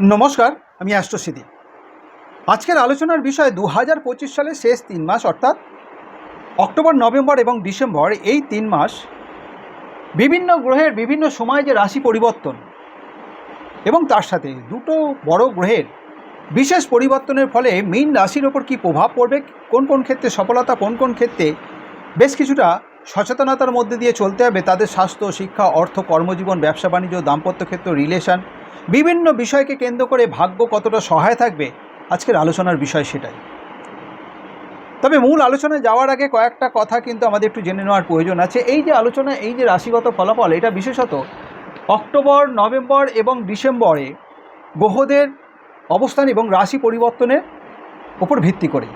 নমস্কার, আমি অ্যাস্ট্রোসিদি আজকের আলোচনার বিষয় দু হাজার পঁচিশ সালের শেষ তিন মাস, অর্থাৎ অক্টোবর, নভেম্বর এবং ডিসেম্বর এই তিন মাস বিভিন্ন গ্রহের বিভিন্ন সময় যে রাশি পরিবর্তন এবং তার সাথে দুটো বড় গ্রহের বিশেষ পরিবর্তনের ফলে মীন রাশির ওপর কী প্রভাব পড়বে, কোন কোন ক্ষেত্রে সফলতা, কোন কোন ক্ষেত্রে বেশ কিছুটা সচেতনতার মধ্যে দিয়ে চলতে হবে, তাদের স্বাস্থ্য, শিক্ষা, অর্থ, কর্মজীবন, ব্যবসা, বাণিজ্য, দাম্পত্য ক্ষেত্র, রিলেশন বিভিন্ন বিষয়কে কেন্দ্র করে ভাগ্য কতটা সহায় থাকবে, আজকের আলোচনার বিষয় সেটাই। তবে মূল আলোচনায় যাওয়ার আগে কয়েকটা কথা কিন্তু আমাদের একটু জেনে নেওয়ার প্রয়োজন আছে। এই যে আলোচনা, এই যে রাশিগত ফলাফল, এটা বিশেষত অক্টোবর, নভেম্বর এবং ডিসেম্বরে গ্রহদের অবস্থান এবং রাশি পরিবর্তনের উপর ভিত্তি করে।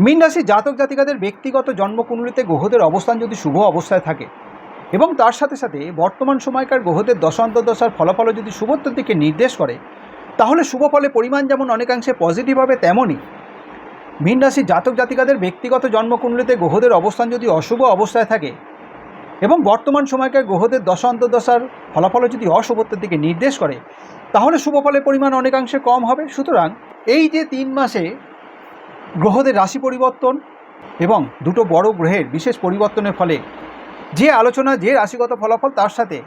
মীন রাশি জাতক জাতিকাদের ব্যক্তিগত জন্মকুণ্ডলিতে গ্রহদের অবস্থান যদি শুভ অবস্থায় থাকে এবং তার সাথে সাথে বর্তমান সময়কার গ্রহদের দশান্তর্দশার ফলাফল যদি শুভত্বের দিকে নির্দেশ করে, তাহলে শুভ ফলে পরিমাণ যেমন অনেকাংশে পজিটিভ হবে তেমনই। মীন রাশির জাতক জাতিকাদের ব্যক্তিগত জন্মকুণ্ডলিতে গ্রহদের অবস্থান যদি অশুভ অবস্থায় থাকে এবং বর্তমান সময়কার গ্রহদের দশা অন্তর্দশার ফলাফল যদি অশুভত্বের দিকে নির্দেশ করে, তাহলে শুভ ফলের পরিমাণ অনেকাংশে কম হবে। সুতরাং এই যে তিন মাসে গ্রহদের রাশি পরিবর্তন এবং দুটো বড় গ্রহের বিশেষ পরিবর্তনের ফলে যে আলোচনা, যে রাশিগত ফলাফল তার সাথে।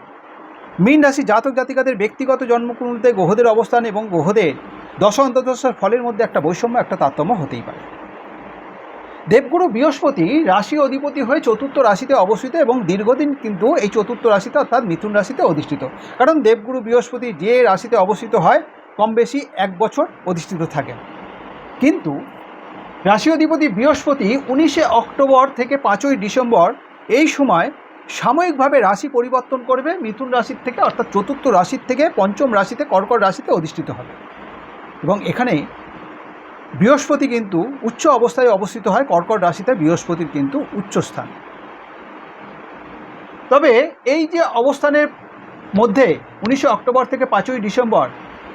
মীন রাশি জাতক জাতিকাদের ব্যক্তিগত জন্মকুণ্ডলিতে গ্রহদের অবস্থান এবং গ্রহদের দশ অন্তর্দশার ফলের মধ্যে একটা বৈষম্য, একটা তারতম্য হতেই পারে। দেবগুরু বৃহস্পতি রাশি অধিপতি হয়ে চতুর্থ রাশিতে অবস্থিত এবং দীর্ঘদিন কিন্তু এই চতুর্থ রাশিতে অর্থাৎ মিথুন রাশিতে অধিষ্ঠিত। কারণ দেবগুরু বৃহস্পতি যে রাশিতে অবস্থিত হয়, কম বেশি এক বছর অধিষ্ঠিত থাকেন কিন্তু রাশি অধিপতি বৃহস্পতি উনিশে অক্টোবর থেকে পাঁচই ডিসেম্বর এই সময় সাময়িকভাবে রাশি পরিবর্তন করবে মিথুন রাশির থেকে, অর্থাৎ চতুর্থ রাশির থেকে, পঞ্চম রাশিতে, কর্কট রাশিতে অধিষ্ঠিত হবে। এবং এখানে বৃহস্পতি কিন্তু উচ্চ অবস্থায় অবস্থিত হয়, কর্কট রাশিতে বৃহস্পতির কিন্তু উচ্চস্থান তবে এই যে অবস্থানের মধ্যে উনিশে অক্টোবর থেকে পাঁচই ডিসেম্বর,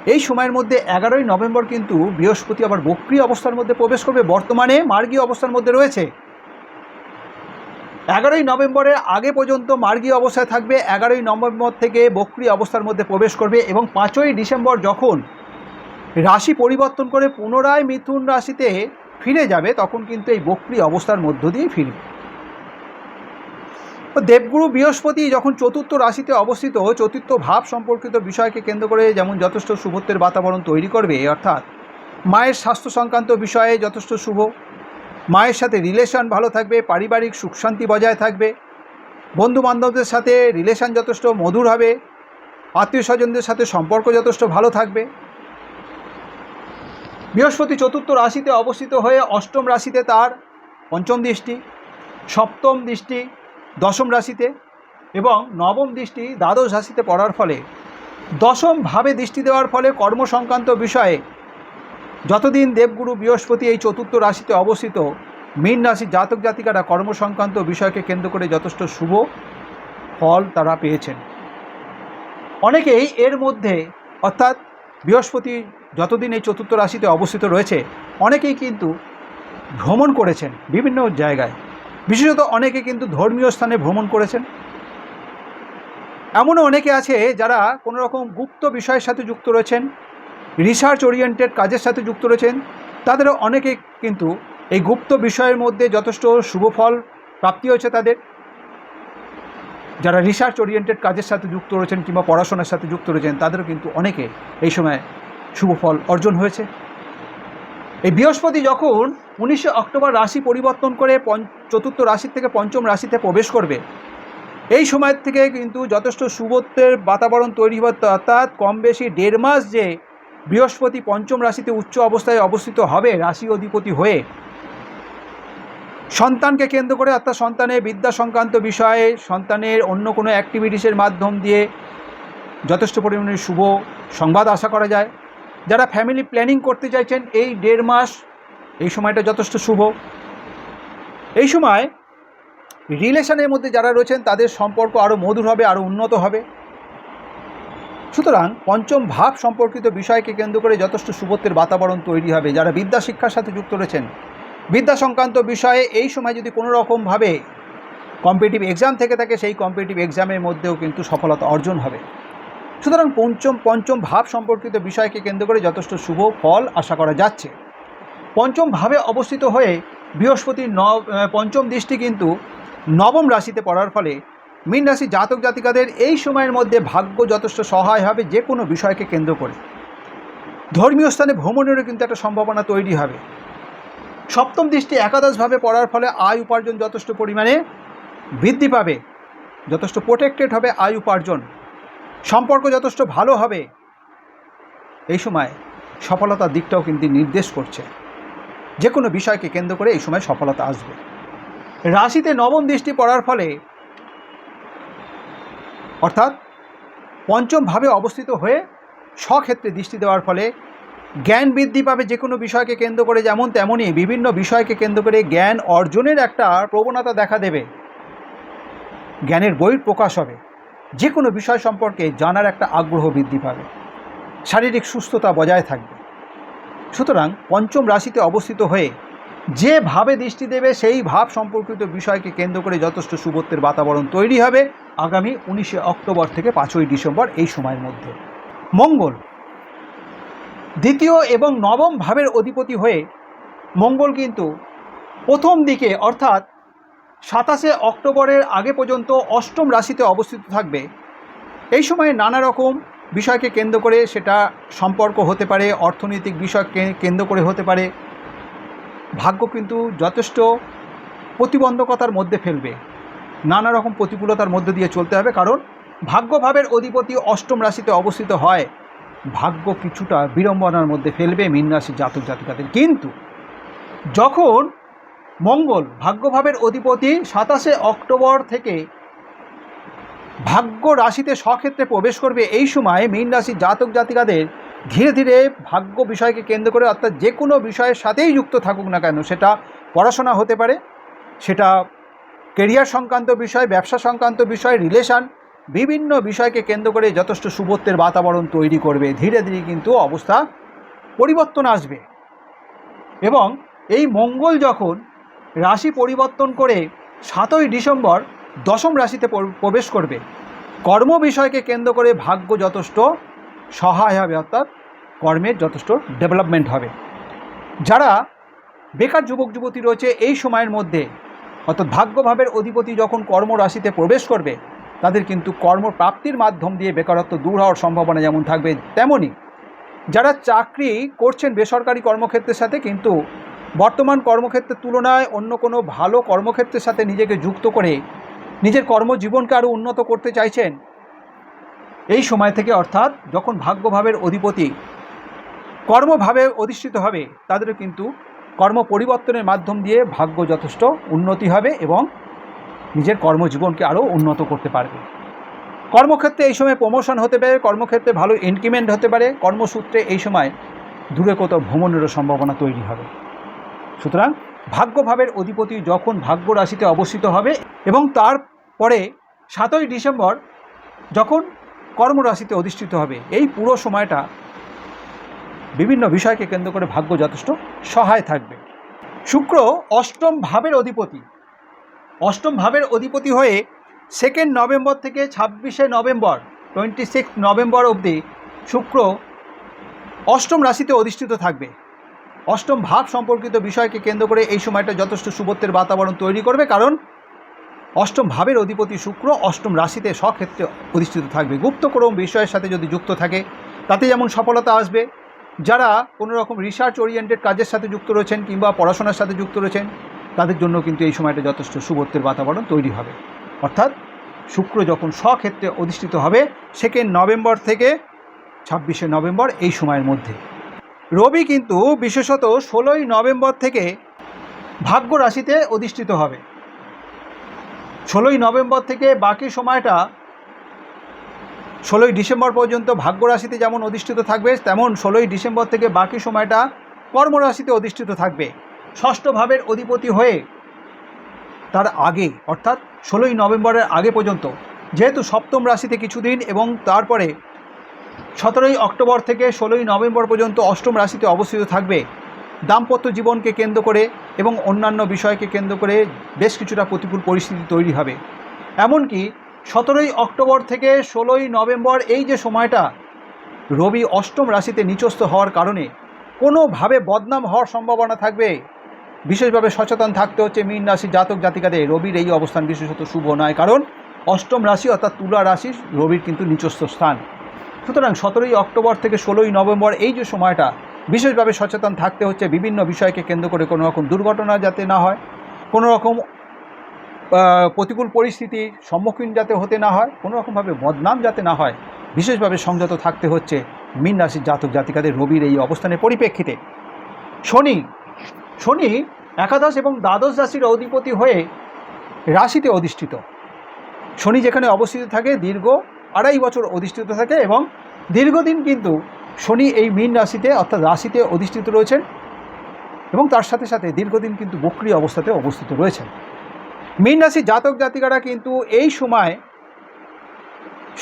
এই সময়ের মধ্যে এগারোই নভেম্বর কিন্তু বৃহস্পতি আবার বক্রি অবস্থার মধ্যে প্রবেশ করবে। বর্তমানে মার্গীয় অবস্থার মধ্যে রয়েছে এগারোই নভেম্বরের আগে পর্যন্ত মার্গীয় অবস্থায় থাকবে, এগারোই নভেম্বর থেকে বক্রি অবস্থার মধ্যে প্রবেশ করবে এবং পাঁচই ডিসেম্বর যখন রাশি পরিবর্তন করে পুনরায় মিথুন রাশিতে ফিরে যাবে, তখন কিন্তু এই বক্রি অবস্থার মধ্য দিয়ে ফিরবে। দেবগুরু বৃহস্পতি যখন চতুর্থ রাশিতে অবস্থিত, চতুর্থ ভাব সম্পর্কিত বিষয়কে কেন্দ্র করে যেমন যথেষ্ট শুভত্বের বাতাবরণ তৈরি করবে, অর্থাৎ মায়ের স্বাস্থ্য সংক্রান্ত বিষয়ে যথেষ্ট শুভ মায়ের সাথে রিলেশন ভালো থাকবে, পারিবারিক সুখ শান্তি বজায় থাকবে। বন্ধু বান্ধবদের সাথে রিলেশন যথেষ্ট মধুর হবে। আত্মীয় স্বজনদের সাথে সম্পর্ক যথেষ্ট ভালো থাকবে। বৃহস্পতি চতুর্থ রাশিতে অবস্থিত হয়ে অষ্টম রাশিতে তার পঞ্চম দৃষ্টি, সপ্তম দৃষ্টি, দশম রাশিতে এবং নবম দৃষ্টি দ্বাদশ রাশিতে পড়ার ফলে। দশম ভাবে দৃষ্টি দেওয়ার ফলে কর্ম সংক্রান্ত বিষয়ে যতদিন দেবগুরু বৃহস্পতি এই চতুর্থ রাশিতে অবস্থিত, মীন রাশির জাতক জাতিকারা কর্মসংক্রান্ত বিষয়কে কেন্দ্র করে যথেষ্ট শুভ ফল তারা পেয়েছেন। অনেকেই এর মধ্যে, অর্থাৎ বৃহস্পতি যতদিন এই চতুর্থ রাশিতে অবস্থিত রয়েছে, অনেকেই কিন্তু ভ্রমণ করেছেন বিভিন্ন জায়গায়। বিশেষত অনেকে কিন্তু ধর্মীয় স্থানে ভ্রমণ করেছেন। এমনও অনেকে আছে যারা কোনো রকম গুপ্ত বিষয়ের সাথে যুক্ত রয়েছেন রিসার্চ ওরিয়েন্টেড কাজের সাথে যুক্ত রয়েছেন। তাদেরও অনেকে কিন্তু এই গুপ্ত বিষয়ের মধ্যে যথেষ্ট শুভ ফল প্রাপ্তি হয়েছে তাদের। যারা রিসার্চ ওরিয়েন্টেড কাজের সাথে যুক্ত রয়েছেন কিংবা পড়াশোনার সাথে যুক্ত রয়েছেন, তাদেরও কিন্তু অনেকে এই সময় শুভ ফল অর্জন হয়েছে। এই বৃহস্পতি যখন উনিশে অক্টোবর রাশি পরিবর্তন করে চতুর্থ রাশির থেকে পঞ্চম রাশিতে প্রবেশ করবে, এই সময় থেকে কিন্তু যথেষ্ট শুভত্বের বাতাবরণ তৈরি হবে। অর্থাৎ কম বেশি দেড় মাস যে বৃহস্পতি পঞ্চম রাশিতে উচ্চ অবস্থায় অবস্থিত হবে রাশি অধিপতি হয়ে। সন্তানকে কেন্দ্র করে অর্থাৎ সন্তানের বিদ্যা সংক্রান্ত বিষয়ে সন্তানের অন্য কোনো অ্যাক্টিভিটিসের মাধ্যম দিয়ে যথেষ্ট পরিমাণে শুভ সংবাদ আশা করা যায়। যারা ফ্যামিলি প্ল্যানিং করতে চাইছেন, এই দেড় মাস এই সময়টা যথেষ্ট শুভ। এই সময় রিলেশনের মধ্যে যারা রয়েছেন, তাদের সম্পর্ক আরও মধুর হবে আরও উন্নত হবে। সুতরাং পঞ্চম ভাব সম্পর্কিত বিষয়কে কেন্দ্র করে যথেষ্ট শুভত্বের বাতাবরণ তৈরি হবে, যারা বিদ্যা শিক্ষার সাথে যুক্ত রয়েছেন। বিদ্যা সংক্রান্ত বিষয়ে এই সময় যদি কোনো রকমভাবে এক্সাম থেকে থাকে, সেই কম্পিটিটিভ এক্সামের মধ্যেও কিন্তু সফলতা অর্জন হবে। সুতরাং পঞ্চম পঞ্চম ভাব সম্পর্কিত বিষয়কে কেন্দ্র করে যথেষ্ট শুভ ফল আশা করা যাচ্ছে। পঞ্চম ভাবে অবস্থিত হয়ে বৃহস্পতির ন পঞ্চম দৃষ্টি কিন্তু নবম রাশিতে পড়ার ফলে মীন রাশি জাতক জাতিকাদের এই সময়ের মধ্যে ভাগ্য যথেষ্ট সহায় হবে যে কোনো বিষয়কে কেন্দ্র করে। ধর্মীয় স্থানে ভ্রমণেরও কিন্তু একটা সম্ভাবনা তৈরি হবে। সপ্তম দৃষ্টি একাদশভাবে পড়ার ফলে আয় উপার্জন যথেষ্ট পরিমাণে বৃদ্ধি পাবে, যথেষ্ট প্রোটেক্টেড হবে আয় উপার্জন। সম্পর্ক যথেষ্ট ভালো হবে। এই সময় সফলতার দিকটাও কিন্তু নির্দেশ করছে। যে কোনো বিষয়কে কেন্দ্র করে এই সময় সফলতা আসবে। রাশিতে নবম দৃষ্টি পড়ার ফলে অর্থাৎ পঞ্চমভাবে অবস্থিত হয়ে স্বক্ষেত্রে দৃষ্টি দেওয়ার ফলে জ্ঞান বৃদ্ধি পাবে যে কোনো বিষয়কে কেন্দ্র করে, যেমন তেমনই বিভিন্ন বিষয়কে কেন্দ্র করে জ্ঞান অর্জনের একটা প্রবণতা দেখা দেবে। জ্ঞানের বইয়ের প্রকাশ হবে। যে কোনো বিষয় সম্পর্কে জানার একটা আগ্রহ বৃদ্ধি পাবে। শারীরিক সুস্থতা বজায় থাকবে। সুতরাং পঞ্চম রাশিতে অবস্থিত হয়ে যে ভাবে দৃষ্টি দেবে, সেই ভাব সম্পর্কিত বিষয়কে কেন্দ্র করে যথেষ্ট শুভত্বের বাতাবরণ তৈরি হবে আগামী উনিশে অক্টোবর থেকে পাঁচই ডিসেম্বর এই সময়ের মধ্যে। মঙ্গল। দ্বিতীয় এবং নবম ভাবের অধিপতি হয়ে মঙ্গল কিন্তু প্রথম দিকে, অর্থাৎ সাতাশে অক্টোবরের আগে পর্যন্ত অষ্টম রাশিতে অবস্থিত থাকবে। এই সময়ে নানা রকম বিষয়কে কেন্দ্র করে সেটা সম্পর্ক হতে পারে, অর্থনৈতিক বিষয়কে কেন্দ্র করে হতে পারে ভাগ্য কিন্তু যথেষ্ট প্রতিবন্ধকতার মধ্যে ফেলবে। নানা রকম প্রতিকূলতার মধ্যে দিয়ে চলতে হবে, কারণ ভাগ্যভাবের অধিপতি অষ্টম রাশিতে অবস্থিত হয়। ভাগ্য কিছুটা বিড়ম্বনার মধ্যে ফেলবে মীন রাশির জাতক জাতিকাদের। কিন্তু যখন মঙ্গল ভাগ্যভাবের অধিপতি সাতাশে অক্টোবর থেকে ভাগ্য রাশিতে স্বক্ষেত্রে প্রবেশ করবে, এই সময় মীন রাশির জাতক জাতিকাদের ধীরে ধীরে ভাগ্য বিষয়কে কেন্দ্র করে অর্থাৎ যে কোনো বিষয়ের সাথেই যুক্ত থাকুক না কেন, সেটা পড়াশোনা হতে পারে, সেটা কেরিয়ার সংক্রান্ত বিষয়, ব্যবসা সংক্রান্ত বিষয় রিলেশন বিভিন্ন বিষয়কে কেন্দ্র করে যথেষ্ট শুভত্বের বাতাবরণ তৈরি করবে। ধীরে ধীরে কিন্তু অবস্থা পরিবর্তন আসবে। এবং এই মঙ্গল যখন রাশি পরিবর্তন করে সাতই ডিসেম্বর দশম রাশিতে প্রবেশ করবে, কর্ম বিষয়কে কেন্দ্র করে ভাগ্য যথেষ্ট সহায় হবে, অর্থাৎ কর্মের যথেষ্ট ডেভেলপমেন্ট হবে। যারা বেকার যুবক, যুবতী রয়েছে, এই সময়ের মধ্যে, অর্থাৎ ভাগ্যভাবের অধিপতি যখন কর্মরাশিতে প্রবেশ করবে, তাদের কিন্তু কর্মপ্রাপ্তির মাধ্যম দিয়ে বেকারত্ব দূর হওয়ার সম্ভাবনা যেমন থাকবে তেমনই যারা চাকরি করছেন বেসরকারি কর্মক্ষেত্রের সাথে কিন্তু বর্তমান কর্মক্ষেত্রের তুলনায় অন্য কোনো ভালো কর্মক্ষেত্রের সাথে নিজেকে যুক্ত করে নিজের কর্মজীবনকে আরও উন্নত করতে চাইছেন এই সময় থেকে অর্থাৎ যখন ভাগ্যভাবের অধিপতি কর্মভাবে অধিষ্ঠিত হবে, তাদেরও কিন্তু কর্ম পরিবর্তনের মাধ্যম দিয়ে ভাগ্য যথেষ্ট উন্নতি হবে এবং নিজের কর্মজীবনকে আরও উন্নত করতে পারবে। কর্মক্ষেত্রে এই সময় প্রমোশন হতে পারে, কর্মক্ষেত্রে ভালো ইনক্রিমেন্ট হতে পারে, কর্মসূত্রে এই সময় দূরে কোথাও ভ্রমণেরও সম্ভাবনা তৈরি হবে। সুতরাং ভাগ্যভাবের অধিপতি যখন ভাগ্য রাশিতে অবস্থিত হবে এবং তারপরে সাতই ডিসেম্বর যখন কর্মরাশিতে অধিষ্ঠিত হবে। এই পুরো সময়টা বিভিন্ন বিষয়কে কেন্দ্র করে ভাগ্য যথেষ্ট সহায় থাকবে। শুক্র অষ্টম ভাবের অধিপতি। অষ্টম ভাবের অধিপতি হয়ে সেকেন্ড নভেম্বর থেকে ছাব্বিশে নভেম্বর টোয়েন্টি সিক্স নভেম্বর অবধি শুক্র অষ্টম রাশিতে অধিষ্ঠিত থাকবে। অষ্টম ভাব সম্পর্কিত বিষয়কে কেন্দ্র করে এই সময়টা যথেষ্ট শুভত্বের বাতাবরণ তৈরি করবে। কারণ অষ্টম ভাবের অধিপতি শুক্র অষ্টম রাশিতে স্বক্ষেত্রে অধিষ্ঠিত থাকবে। গুপ্তক্রম বিষয়ের সাথে যদি যুক্ত থাকে, তাতে যেমন সফলতা আসবে। যারা কোনো রকম রিসার্চ ওরিয়েন্টেড কাজের সাথে যুক্ত রয়েছেন কিংবা পড়াশোনার সাথে যুক্ত রয়েছেন, তাদের জন্য কিন্তু এই সময়টা যথেষ্ট শুভত্বের বাতাবরণ তৈরি হবে। অর্থাৎ শুক্র যখন স্বক্ষেত্রে অধিষ্ঠিত হবে সেকেন্ড নভেম্বর থেকে ছাব্বিশে নভেম্বর এই সময়ের মধ্যে। রবি কিন্তু বিশেষত ষোলোই নভেম্বর থেকে ভাগ্য রাশিতে অধিষ্ঠিত হবে। ষোলোই নভেম্বর থেকে বাকি সময়টা ষোলোই ডিসেম্বর পর্যন্ত ভাগ্য রাশিতে যেমন অধিষ্ঠিত থাকবে, তেমন ষোলোই ডিসেম্বর থেকে বাকি সময়টা কর্মরাশিতে অধিষ্ঠিত থাকবে। ষষ্ঠ ভাবের অধিপতি হয়ে তার আগে, অর্থাৎ ষোলোই নভেম্বরের আগে পর্যন্ত, যেহেতু সপ্তম রাশিতে কিছুদিন এবং তারপরে সতেরোই অক্টোবর থেকে ষোলোই নভেম্বর পর্যন্ত অষ্টম রাশিতে অবস্থিত থাকবে। দাম্পত্য জীবনকে কেন্দ্র করে এবং অন্যান্য বিষয়কে কেন্দ্র করে বেশ কিছুটা প্রতিকূল পরিস্থিতি তৈরি হবে। এমনকি সতেরোই অক্টোবর থেকে ষোলোই নভেম্বর এই যে সময়টা, রবি অষ্টম রাশিতে নিচস্থ হওয়ার কারণে কোনোভাবে বদনাম হওয়ার সম্ভাবনা থাকবে। বিশেষভাবে সচেতন থাকতে হচ্ছে মীন রাশি জাতক জাতিকাদের। রবির এই অবস্থান বিশেষত শুভ নয়, কারণ অষ্টম রাশি অর্থাৎ তুলা রাশি রবির কিন্তু নিচস্থ স্থান। সুতরাং সতেরোই অক্টোবর থেকে ষোলোই নভেম্বর এই যে সময়টা বিশেষভাবে সচেতন থাকতে হচ্ছে, বিভিন্ন বিষয়কে কেন্দ্র করে কোনো রকম দুর্ঘটনা যাতে না হয়, কোনো রকম প্রতিকূল পরিস্থিতির সম্মুখীন যাতে হতে না হয়, কোনো রকমভাবে বদনাম যাতে না হয়, বিশেষভাবে সংযত থাকতে হচ্ছে মীন রাশির জাতক জাতিকাদের রবির এই অবস্থানের পরিপ্রেক্ষিতে। শনি শনি একাদশ এবং দ্বাদশ রাশির অধিপতি হয়ে রাশিতে অধিষ্ঠিত। শনি যেখানে অবস্থিত থাকে, দীর্ঘ আড়াই বছর অধিষ্ঠিত থাকে এবং দীর্ঘদিন কিন্তু শনি এই মীন রাশিতে, অর্থাৎ রাশিতে অধিষ্ঠিত রয়েছেন এবং তার সাথে সাথে দীর্ঘদিন কিন্তু বক্রি অবস্থাতে অবস্থিত রয়েছেন। মীন রাশির জাতক জাতিকারা কিন্তু এই সময়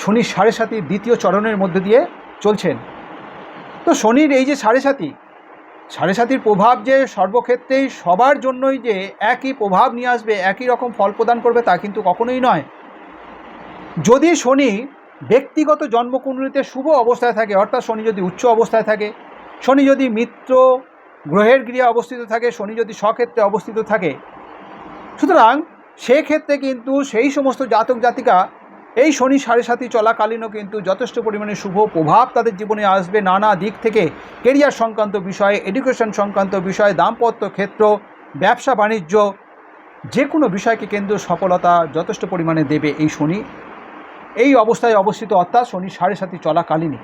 শনির সাড়ে সাতির দ্বিতীয় চরণের মধ্যে দিয়ে চলছেন। তো শনির এই যে সাড়ে সাতি, সাড়ে সাতির প্রভাব যে সর্বক্ষেত্রেই সবার জন্যই যে একই প্রভাব নিয়ে আসবে, একই রকম ফল প্রদান করবে তা কিন্তু কখনোই নয়। যদি শনি ব্যক্তিগত জন্মকুণ্ডলিতে শুভ অবস্থায় থাকে, অর্থাৎ শনি যদি উচ্চ অবস্থায় থাকে, শনি যদি মিত্র গ্রহের গৃহে অবস্থিত থাকে, শনি যদি স্বক্ষেত্রে অবস্থিত থাকে। সুতরাং সেক্ষেত্রে কিন্তু সেই সমস্ত জাতক জাতিকা এই শনি সাড়ে সাতি চলাকালীনও কিন্তু যথেষ্ট পরিমাণে শুভ প্রভাব তাদের জীবনে আসবে। নানা দিক থেকে কেরিয়ার সংক্রান্ত বিষয়ে এডুকেশন সংক্রান্ত বিষয়ে, দাম্পত্য ক্ষেত্র, ব্যবসা, বাণিজ্য যে কোনো বিষয়কে কেন্দ্র সফলতা যথেষ্ট পরিমাণে দেবে এই শনি। এই অবস্থায় অবস্থিত অর্থাৎ শনি সাড়ে সাতি চলাকালীনই।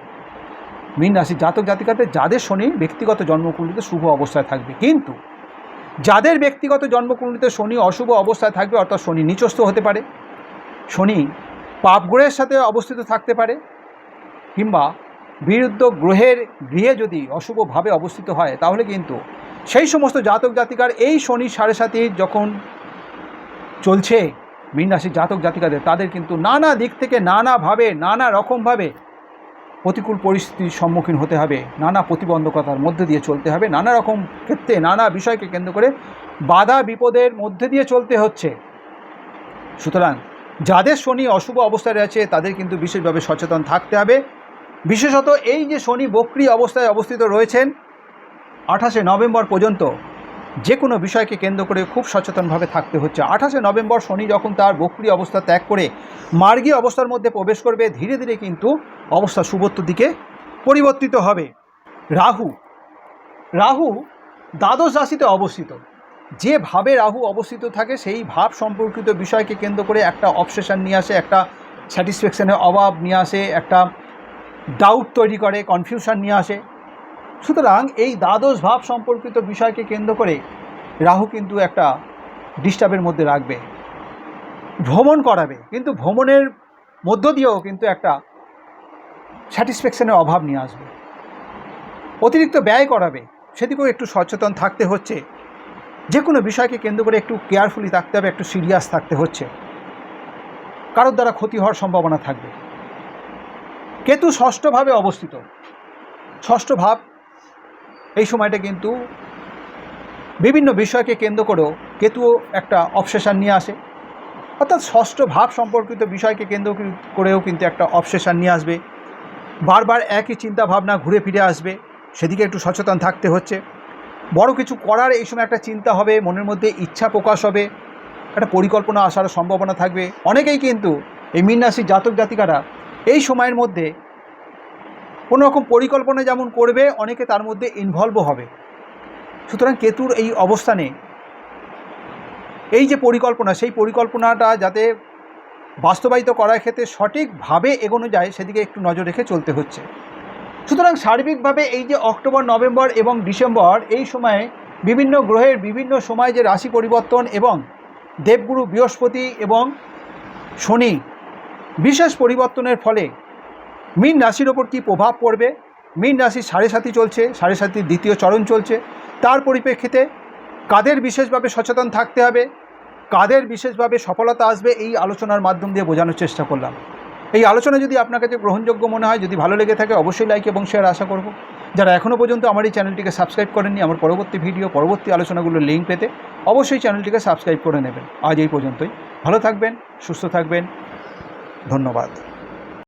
মীন রাশি জাতক জাতিকাদের যাদের শনি ব্যক্তিগত জন্মকুণ্ডলিতে শুভ অবস্থায় থাকবে। কিন্তু যাদের ব্যক্তিগত জন্মকুণ্ডলিতে শনি অশুভ অবস্থায় থাকবে, অর্থাৎ শনি নিচস্থ হতে পারে, শনি পাপ গ্রহের সাথে অবস্থিত থাকতে পারে, কিংবা বিরুদ্ধ গ্রহের গৃহে যদি অশুভভাবে অবস্থিত হয়, তাহলে কিন্তু সেই সমস্ত জাতক জাতিকার এই শনি সাড়ে সাতির যখন চলছে মীন রাশির জাতক জাতিকাদের, তাদের কিন্তু নানা দিক থেকে নানাভাবে, নানা রকমভাবে প্রতিকূল পরিস্থিতির সম্মুখীন হতে হবে, নানা প্রতিবন্ধকতার মধ্যে দিয়ে চলতে হবে, নানা রকম ক্ষেত্রে নানা বিষয়কে কেন্দ্র করে বাধা বিপদের মধ্যে দিয়ে চলতে হচ্ছে। সুতরাং যাদের শনি অশুভ অবস্থায় রয়েছে, তাদের কিন্তু বিশেষভাবে সচেতন থাকতে হবে। বিশেষত এই যে শনি বক্রি অবস্থায় অবস্থিত রয়েছেন, আঠাশে নভেম্বর পর্যন্ত যে কোনো বিষয়কে কেন্দ্র করে খুব সচেতনভাবে থাকতে হচ্ছে। আঠাশে নভেম্বর শনি যখন তার বক্রি অবস্থা ত্যাগ করে মার্গী অবস্থার মধ্যে প্রবেশ করবে, ধীরে ধীরে কিন্তু অবস্থা শুভত্ব দিকে পরিবর্তিত হবে। রাহু রাহু দ্বাদশ রাশিতে অবস্থিত। যেভাবে রাহু অবস্থিত থাকে, সেই ভাব সম্পর্কিত বিষয়কে কেন্দ্র করে একটা অবসেশন নিয়ে আসে, একটা স্যাটিসফ্যাকশনের অভাব নিয়ে আসে, একটা ডাউট তৈরি করে কনফিউশন নিয়ে আসে। সুতরাং এই দ্বাদশ ভাব সম্পর্কিত বিষয়কে কেন্দ্র করে রাহু কিন্তু একটা ডিস্টার্বের মধ্যে রাখবে, ভ্রমণ করাবে, কিন্তু ভ্রমণের মধ্য দিয়েও কিন্তু একটা স্যাটিসফ্যাকশনের অভাব নিয়ে আসবে। অতিরিক্ত ব্যয় করাবে, সেদিকেও একটু সচেতন থাকতে হচ্ছে। যে কোনো বিষয়কে কেন্দ্র করে একটু কেয়ারফুলি থাকতে হবে, একটু সিরিয়াস থাকতে হচ্ছে। কারোর দ্বারা ক্ষতি হওয়ার সম্ভাবনা থাকবে। কেতু ষষ্ঠভাবে অবস্থিত। ষষ্ঠ ভাব এই সময়টা কিন্তু বিভিন্ন বিষয়কে কেন্দ্র করেও কেতু একটা অবসেশন নিয়ে আসে। অর্থাৎ ষষ্ঠ ভাব সম্পর্কিত বিষয়কে কেন্দ্র করেও কিন্তু একটা অবসেশন নিয়ে আসবে। বারবার একই চিন্তা ভাবনা ঘুরে ফিরে আসবে, সেদিকে একটু সচেতন থাকতে হচ্ছে। বড় কিছু করার এই সময় একটা চিন্তা হবে, মনের মধ্যে ইচ্ছা প্রকাশ হবে, একটা পরিকল্পনা আসার সম্ভাবনা থাকবে। অনেকেই কিন্তু এই মীন রাশির জাতক জাতিকারা এই সময়ের মধ্যে কোনো রকম পরিকল্পনা যেমন করবে, অনেকে তার মধ্যে ইনভলভও হবে। সুতরাং কেতুর এই অবস্থানে এই যে পরিকল্পনা, সেই পরিকল্পনাটা যাতে বাস্তবায়িত করার ক্ষেত্রে সঠিকভাবে এগোনো যায়, সেদিকে একটু নজর রেখে চলতে হচ্ছে। সুতরাং সার্বিকভাবে এই যে অক্টোবর, নভেম্বর এবং ডিসেম্বর, এই সময়ে বিভিন্ন গ্রহের বিভিন্ন সময় যে রাশি পরিবর্তন এবং দেবগুরু বৃহস্পতি এবং শনি বিশেষ পরিবর্তনের ফলে মীন রাশির ওপর কী প্রভাব পড়বে? মীন রাশি সাড়ে সাতি চলছে, সাড়ে সাতির দ্বিতীয় চরণ চলছে। তার পরিপ্রেক্ষিতে কাদের বিশেষভাবে সচেতন থাকতে হবে? কাদের বিশেষভাবে সফলতা আসবে? এই আলোচনার মাধ্যম দিয়ে বোঝানোর চেষ্টা করলাম। এই আলোচনা যদি আপনার কাছে গ্রহণযোগ্য মনে হয়, যদি ভালো লেগে থাকে, অবশ্যই লাইক এবং শেয়ার আশা করব। যারা এখনও পর্যন্ত আমার এই চ্যানেলটিকে সাবস্ক্রাইব করেননি, আমার পরবর্তী ভিডিও পরবর্তী আলোচনাগুলোর লিঙ্ক পেতে অবশ্যই চ্যানেলটিকে সাবস্ক্রাইব করে নেবেন। আজ এই পর্যন্তই। ভালো থাকবেন, সুস্থ থাকবেন। ধন্যবাদ।